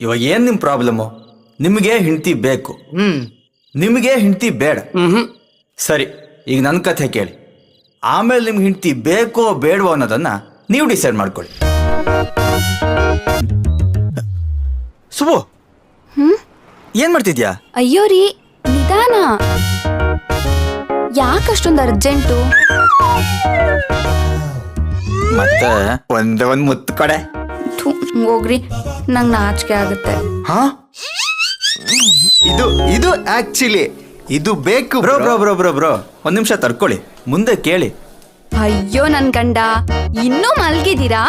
ಇವಾಗ ಏನ್ ನಿಮ್ ಪ್ರಾಬ್ಲಮ್ಮು ನಿಮಗೆ ಹೆಂಡತಿ ಬೇಕು. ಹ್ಮ್. ನಿಮಗೆ ಹೆಂಡತಿ ಬೇಡ. ಹ್ಮ್. ಸರಿ ಈಗ ನನ್ನ ಕಥೆ ಕೇಳಿ. ಆಮೇಲೆ ನಿಮ್ಗೆ ಹೆಂಡತಿ ಬೇಕೋ ಬೇಡವೋ ಅನ್ನೋದನ್ನ ನೀವು ಡಿಸೈಡ್ ಮಾಡ್ಕೊಳ್ಳಿ. ಸುಬು! ಏನ್ ಮಾಡ್ತಿದ್ಯಾ? ಅಯ್ಯೋ ರೀ ನಿಧಾನ. ಯಾಕಷ್ಟೊಂದು ಅರ್ಜೆಂಟು ಮತ್ತೆ ಒಂದೇ ಒಂದ್ ಮುತ್ತು ಕಡೆ. ಥು, ಹೋಗ್ರಿ. ನಂಗ್ ನಾಚಿಕೆ ಆಗುತ್ತೆ. ಹಾ? ಇದು ಇದು ಆಕ್ಚುಲಿ ಇದು ಬೇಕು bro bro bro. Bro bro ಒಂದ್ ನಿಮಿಷ ತರ್ಕೊಳ್ಳಿ ಮುಂದೆ ಕೇಳಿ. ಅಯ್ಯೋ ನನ್ ಗಂಡ ಇನ್ನೂ ಮಲ್ಗಿದ್ದೀರಾ?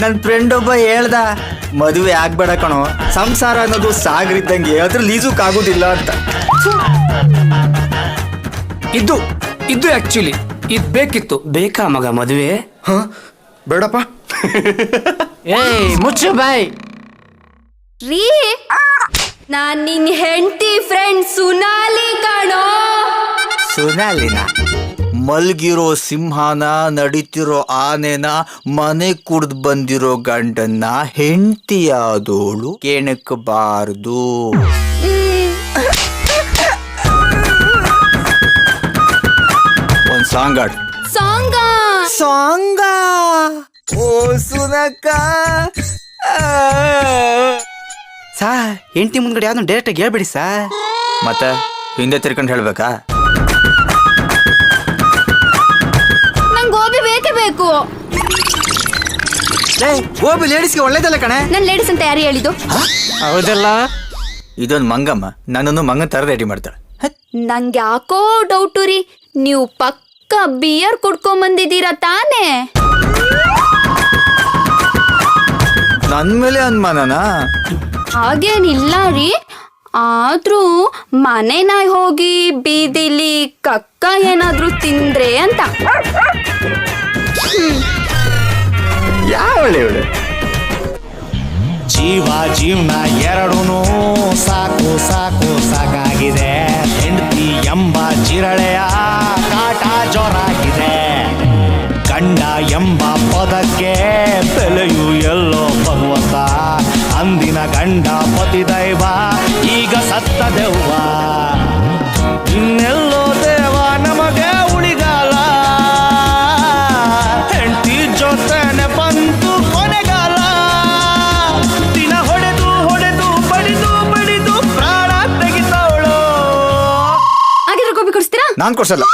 ನನ್ ನನ್ನ ಫ್ರೆಂಡ್ ಒಬ್ಬ ಹೇಳ್ದ ಮದುವೆ ಆಗ್ಬೇಡ ಕಣೋ. ಸಂಸಾರ ಅನ್ನೋದು ಸಾಗರಿದ್ದಂಗೆ ಅದ್ರಲ್ಲಿ ಲೀಸುಕ್ ಆಗುದಿಲ್ಲ ಅಂತ. ಇದ್ದು ಇದ್ದು ಆಕ್ಚುಲಿ ಇದ್ ಬೇಕಿತ್ತು. ಬೇಕಾ ಮಗ ಮದುವೆ? ಹ? ಬೇಡಪ್ಪ. ಏಯ್ ಮುಚ್ಚು ಬಾಯ್. ರೀ ನಾನ್ ನಿನ್ ಹೆಂಡತಿ ಫ್ರೆಂಡ್ ಸುನಾಲಿ ಕಣೋ. ಸುನಾಲಿನ? ಮಲ್ಗಿರೋ ಸಿಂಹನ ನಡೀತಿರೋ ಆನೆನ ಮನೆ ಕುಡ್ದು ಬಂದಿರೋ ಗಂಡನ್ನ ಹೆಂಡತಿಯಾದೋಳು ಕೆಣಕಬಾರ್ದು. ಒಂದ್ ಸಾಂಗ್ ಆಡ್ ಸಾಂಗ. ಸಾಂಗ. ಓ ಸುನಕ. ಸಾ ಹೆಂಡತಿ ಮುಂದ್ಗಡೆ ಯಾವ್ದು ಡೈರೆಕ್ಟ್ ಆಗಿ ಹೇಳ್ಬೇಡಿ ಸಾ. ಮತ್ತೆ ಹಿಂದೆ ತಿರ್ಕೊಂಡು ಹೇಳ್ಬೇಕಾ? ಬೇಕೇ ಗೋಬಿ ಲೇಡೀಸ್ಗೆ ಒಳ್ಳೇದಲ್ಲ ಕಣೆ. ನನ್ ಲೇಡೀಸ್ ಅಂತ ಯಾರು ಹೇಳಿದ್ದು? ಹೌದಲ್ಲ? ಇದೊಂದು ಮಂಗಮ್ಮ ನನ್ನನ್ನು ಮಂಗನ್ ತರ ರೆಡಿ ಮಾಡ್ತಾಳೆ. ನಂಗೆ ಯಾಕೋ ಡೌಟು ರೀ. ನೀವು ಪಕ್ಕ ಬಿಯರ್ ಕುಡ್ಕೊಂಡ್ ಬಂದಿದ್ದೀರಾ ತಾನೇ? ನನ್ ಮೇಲೆ ಅನುಮಾನನಾ? ಹಾಗೇನಿಲ್ಲ ರೀ. ಆದ್ರೂ ಮನೆ ನಾಯಿ ಹೋಗಿ ಬೀದಿಲಿ ಕಕ್ಕ ಏನಾದ್ರೂ ತಿಂದ್ರೆ ಅಂತ. ಜೀವ ಜೀವನ ಎರಡೂ ಸಾಕು ಸಾಕು, ಸಾಕಾಗಿದೆ. ಹೆಂಡತಿ ಎಂಬ ಜಿರಳೆಯ ಕಾಟ ಜೋರಾಗಿದೆ. ಗಂಡ ಎಂಬ ಪದಕ್ಕೆ ಬೆಲೆಯು ಎಲ್ಲೋ ಭಗವಂತ. ಅಂದಿನ ಗಂಡ ಪತಿದೈವ, ಈಗ ಸತ್ತ ದೆವ್ವ ಇನ್ನೆಲ್ಲೋ ನಾನ್ ಕೊಡ್ಸಲ್ಲ.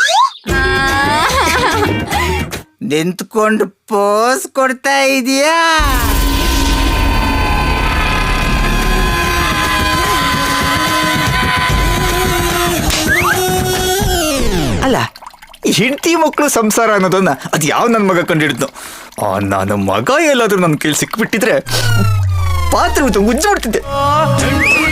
ನಿಂತ್ಕೊಂಡು ಪೋಸ್ ಕೊಡ್ತಾ ಇದೀಯಾ? ಅಲ್ಲ ಹೆಂಡತಿ ಮಕ್ಕಳು ಸಂಸಾರ ಅನ್ನೋದನ್ನ ಅದು ಯಾವ ನನ್ನ ಮಗ ಕಂಡಿಡಿದ್ನು? ಆ ನನ್ನ ಮಗ ಎಲ್ಲಾದ್ರೂ ನನ್ನ ಕೇಳಿ ಸಿಕ್ಬಿಟ್ಟಿದ್ರೆ ಪಾತ್ರೆ ಉಜ್ಜು ಬಿಡ್ತಿದ್ದೆ ಹೆಂಡ್ತಿ